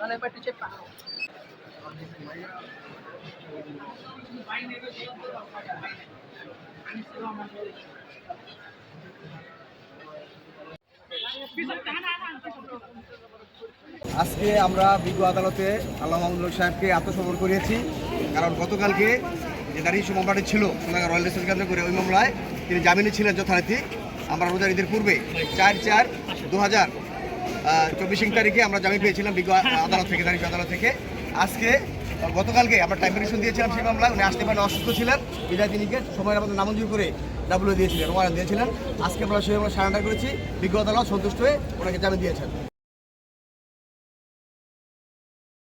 Olha para tu cepat. আজকে আমরা বিজ্ঞ আদালতে আল্লাহ মাহমুদুল সাহেবকে আত্মসমর্পণ করিয়েছি। কারণ গতকালকে যে দাঁড়িয়ে ইস্যু মামলাটি ছিল, সোনাগাঁ রয়্যাল রেস্টুরেন্ট কেন্দ্র করে ওই মামলায় তিনি জামিনে ছিলেন যথারীতি। আমরা রোজার ঈদের পূর্বে চার চার দু হাজার চব্বিশ তারিখে আমরা জামিন পেয়েছিলাম বিজ্ঞ আদালত থেকে দাঁড়িয়ে আদালত থেকে। আজকে গতকালকে আমরা টাইম পিটিশন দিয়েছিলাম সেই মামলায়, উনি আসতে পারেন, অসুস্থ ছিলেন। বিদায় তিনিকে সময়ের আমাদের নামঞ্জুর করে ডাব্লিউ দিয়েছিলেন, ওয়ারেন্ট দিয়েছিলেন। আজকে আমরা সেই আমরা সারেন্ডার করেছি। বিজ্ঞ আদালত সন্তুষ্ট হয়ে ওনাকে জামিন দিয়েছেন।